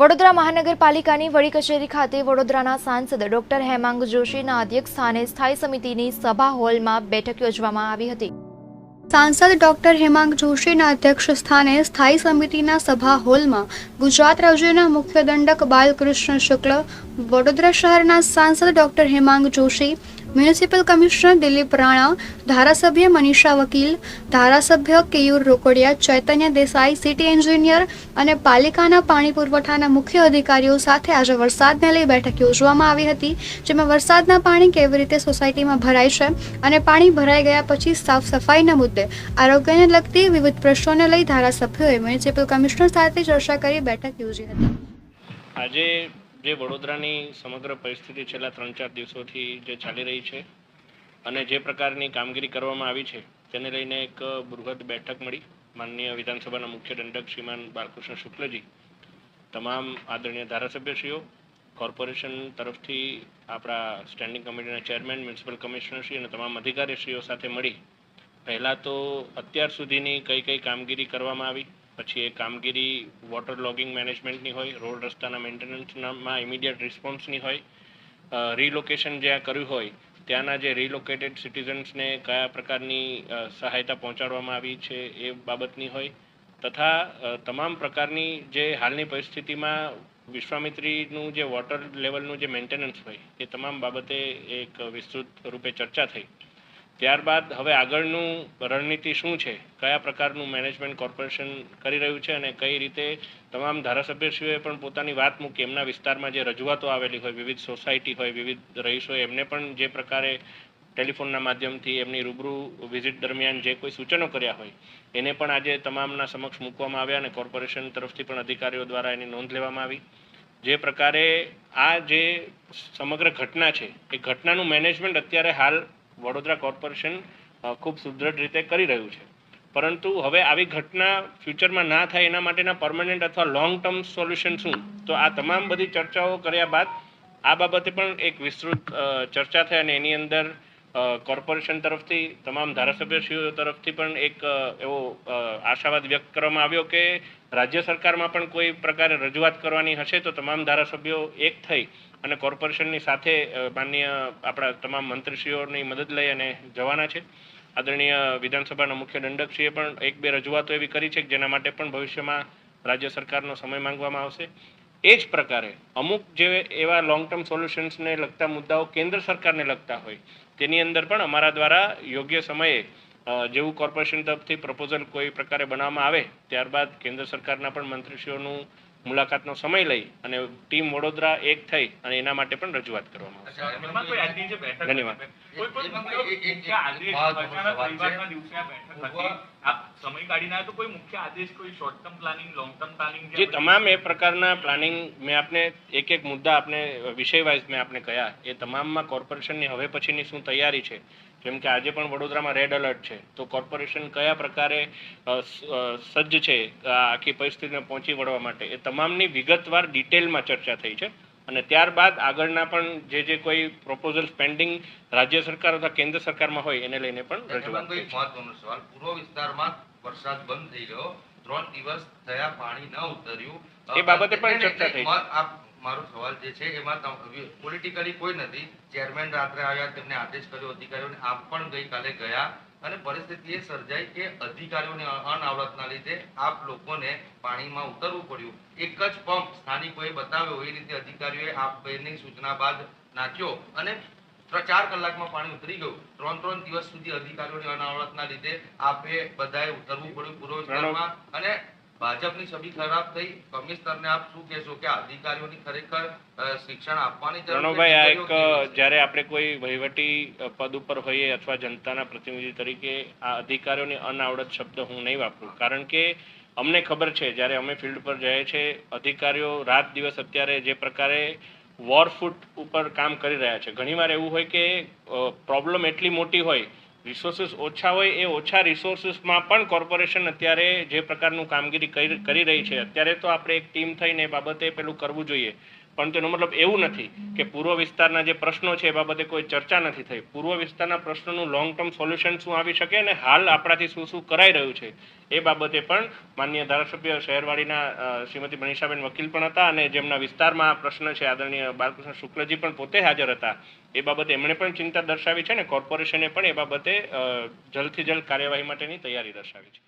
વડોદરા મહાનગરપાલિકાની વડી કચેરી ખાતે વડોદરાના સાંસદ ડોક્ટર હેમાંગ જોશીના અધ્યક્ષસ્થાને સ્થાયી સમિતિની સભા હોલમાં બેઠક યોજવામાં આવી હતી. સાંસદ ડોક્ટર હેમાંગ જોશીના અધ્યક્ષ સ્થાને સ્થાયી સમિતિના સભા હોલમાં ગુજરાત રાજ્યના મુખ્ય દંડક બાલકૃષ્ણ શુક્લ, વડોદરા શહેરના સાંસદ doctor Hemang Joshi municipal commissioner Dilip Rana, ધારાસભ્ય મનીષા વકીલ, ધારાસભ્ય કેયુર રોકડિયા, ચૈતન્ય દેસાઈ, સિટી એન્જિનિયર અને પાલિકાના પાણી પુરવઠાના મુખ્ય અધિકારીઓ સાથે આજે વરસાદને લઈ બેઠક યોજવામાં આવી હતી, જેમાં વરસાદના પાણી કેવી રીતે સોસાયટીમાં ભરાય છે અને પાણી ભરાઈ ગયા પછી સાફ સફાઈના મુદ્દે આરોગ્યને લગતી વિવિધ પ્રશ્નોને લઈ ધારાસભ્યોએ મ્યુનિસિપલ કમિશનર સાથે ચર્ચા કરી બેઠક યોજી હતી. આજે જે વડોદરાની સમગ્ર પરિસ્થિતિ છેલ્લા ત્રણ ચાર દિવસોથી જે ચાલી રહી છે અને જે પ્રકારની કામગીરી કરવામાં આવી છે, તેને લઈને એક બૃહદ બેઠક મળી. માનનીય વિધાનસભાના મુખ્ય દંડક શ્રીમાન બાલકૃષ્ણ શુક્લજી, તમામ આદરણીય ધારાસભ્યશ્રીઓ, કોર્પોરેશન તરફથી આપણા સ્ટેન્ડિંગ કમિટીના ચેરમેન, મ્યુનિસિપલ કમિશનરશ્રી અને તમામ અધિકારીશ્રીઓ સાથે મળી. પહેલાં તો અત્યાર સુધીની કઈ કઈ કામગીરી કરવામાં આવી? પછી એ કામગીરી વોટર લોગિંગ મેનેજમેન્ટની હોય, રોડ રસ્તાના મેન્ટેનન્સમાં ઇમિડિયેટ રિસ્પોન્સની હોય રિલોકેશન જ્યાં કર્યું હોય, ત્યાંના જે રિલોકેટેડ સિટીઝન્સને કયા પ્રકારની સહાયતા પહોંચાડવામાં આવી છે એ બાબતની હોય, તથા તમામ પ્રકારની જે હાલની પરિસ્થિતિમાં વિશ્વામિત્રીનું જે વોટર લેવલનું જે મેન્ટેનન્સ હોય, એ તમામ બાબતે એક વિસ્તૃત રૂપે ચર્ચા થઈ. ત્યારબાદ હવે આગળનું રણનીતિ શું છે? કયા પ્રકારનું મેનેજમેન્ટ કોર્પોરેશન કરી રહ્યું છે અને કઈ રીતે તમામ ધારાસભ્યશ્રીઓએ પણ પોતાની વાત મૂકી? એમના વિસ્તારમાં જે રજૂઆતો આવેલી હોય, વિવિધ સોસાયટી હોય, વિવિધ રહીશો હોય, એમને પણ જે પ્રકારે ટેલિફોનના માધ્યમથી એમની રૂબરૂ વિઝિટ દરમિયાન જે કોઈ સૂચનો કર્યા હોય, એને પણ આજે તમામના સમક્ષ મૂકવામાં આવ્યા અને કોર્પોરેશન તરફથી પણ અધિકારીઓ દ્વારા એની નોંધ લેવામાં આવી. જે પ્રકારે આ જે સમગ્ર ઘટના છે, એ ઘટનાનું મેનેજમેન્ટ અત્યારે હાલ વડોદરા કોર્પોરેશન ખૂબ સુદૃઢ રીતે કરી રહ્યું છે. પરંતુ હવે આવી ઘટના ફ્યુચરમાં ના થાય એના માટેના પરમનન્ટ અથવા લોંગ ટર્મ સોલ્યુશન શું? તો આ તમામ બધી ચર્ચાઓ કર્યા બાદ આ બાબતે પણ એક વિસ્તૃત ચર્ચા થઈ અને એની અંદર કોર્પોરેશન તરફથી, તમામ ધારાસભ્યશ્રીઓ તરફથી પણ એક એવો આશાવાદ વ્યક્ત કરવામાં આવ્યો કે રાજ્ય સરકારમાં પણ કોઈ પ્રકારે રજૂઆત કરવાની હશે તો તમામ ધારાસભ્યો એક થઈ અને કોર્પોરેશનની સાથે માન્ય આપણા તમામ મંત્રીશ્રીઓની મદદ લઈ અને જવાના છે. આદરણીય વિધાનસભાના મુખ્ય દંડકશ્રીએ પણ એક બે રજૂઆતો એવી કરી છે કે જેના માટે પણ ભવિષ્યમાં રાજ્ય સરકારનો સમય માંગવામાં આવશે. એ જ પ્રકારે અમુક જે એવા લોંગ ટર્મ સોલ્યુશન્સને લગતા મુદ્દાઓ કેન્દ્ર સરકારને લગતા હોય, તેની અંદર પણ અમારા દ્વારા યોગ્ય સમયે જેવું કોર્પોરેશન તરફથી પ્રપોઝલ કોઈ પ્રકારે બનાવવામાં આવે, ત્યારબાદ કેન્દ્ર સરકારના પણ મંત્રીશ્રીઓનું મુલાકાતનો સમય લઈ અને ટીમ વડોદરા એક થઈ અને એના માટે પણ રજૂઆત કરવામાં આવશે એમાં કોઈ આજની જે બેઠક ધન્યવાદ. કોઈ પણ એમાં મુખ્ય- એક- એક- મુખ્ય આદેશ એક મહત્વનો અચાનક સવાલ છે. રવિવારના દિવસે આ બેઠક હતી. પૂર્વ- આપ સમય કાઢીને આવ્યા તો કોઈ મુખ્ય આદેશ કોઈ short term planning long term planning જે તમામ એ પ્રકારના પ્લાનિંગ મેં આપને એક એક મુદ્દા આપને વિષય વાઇઝ મેં આપને કહ્યા એ તમામમાં કોર્પોરેશનની હવે પછીની શું તૈયારી છે જેમ કે આજે પણ વડોદરામાં રેડ એલર્ટ છે. તો કોર્પોરેશન કયા પ્રકારે સજ્જ છે આખી પરિસ્થિતિને પહોંચી વળવા માટે? એ તમામની વિગતવાર ડિટેલમાં ચર્ચા થઈ છે. અને ત્યારબાદ આગળના પણ જે જે કોઈ પ્રોપોઝલ્સ પેન્ડિંગ રાજ્ય સરકાર અથવા કેન્દ્ર સરકારમાં હોય એને લઈને પણ રજૂઆત મહત્વનો સવાલ પૂર્વ વિસ્તારમાં વરસાદ બંધ થઈ ગયો. ત્રણ દિવસ થયા પાણી ન ઉતર્યું. એ બાબતે પણ ચર્ચા થઈ મારો સવાલ જે છે, એમાં પોલિટિકલી કોઈ નથી. ચેરમેન રાત્રે આવ્યા, તેમને આદેશ કર્યો, અધિકારીઓને આપ પણ ગઈકાલે ગયા અને પરિસ્થિતિ એ સર્જાઈ કે અધિકારીઓને અનાવરતના લીધે આપ લોકોને પાણીમાં ઉતરવું પડ્યું. એક જ પંપ સ્થાનિકોએ બતાવ્યો, એ રીતે અધિકારીઓએ આપ બેની સૂચના બાદ નાખ્યો અને ચાર કલાકમાં પાણી ઉતરી ગયું. ત્રણ ત્રણ દિવસ સુધી અધિકારીઓની અનાવરતના લીધે આપે બધાએ ઉતરવું પડ્યું પૂર્વ અને ભાજપની છબી ખરાબ થઈ કમિશનરને આપ શું કહેશો કે અધિકારીઓની ખરેખર શિક્ષણ આપવાની? પ્રણવભાઈ આ એક? જ્યારે આપણે કોઈ વહીવટી પદ ઉપર હોઈએ અથવા જનતાના પ્રતિનિધિ તરીકે આ અધિકારીઓની અનાવડત શબ્દ હું નહીં વાપરું કારણ કે અમને ખબર છે જ્યારે અમે ફિલ્ડ પર જઈએ છીએ અધિકારીઓ રાત દિવસ અત્યારે જે પ્રકારે વોરફૂટ ઉપર કામ કરી રહ્યા છે ઘણીવાર એવું હોય કે પ્રોબ્લેમ એટલી મોટી હોય રિસોર્સિસ ઓછા હોય એ ઓછા રિસોર્સિસમાં પણ કોર્પોરેશન અત્યારે જે પ્રકારનું કામગીરી કરી રહી છે, અત્યારે તો આપણે એક ટીમ થઈને એ બાબતે પેલું કરવું જોઈએ. પણ તેનો મતલબ એવું નથી કે પૂર્વ વિસ્તારના જે પ્રશ્નો છે એ બાબતે કોઈ ચર્ચા નથી થઈ. પૂર્વ વિસ્તારના પ્રશ્નોનું લોંગ ટર્મ સોલ્યુશન શું આવી શકે અને હાલ આપણાથી શું શું કરાઈ રહ્યું છે એ બાબતે પણ માન્ય ધારાસભ્ય શહેરવાડીના શ્રીમતી મનીષાબેન વકીલ પણ હતા અને જેમના વિસ્તારમાં આ પ્રશ્ન છે, આદરણીય બાલકૃષ્ણ શુક્લજી પણ પોતે હાજર હતા. એ બાબતે એમણે પણ ચિંતા દર્શાવી છે ને કોર્પોરેશને પણ એ બાબતે જલ્દથી જલ્દ કાર્યવાહી માટેની તૈયારી દર્શાવી છે.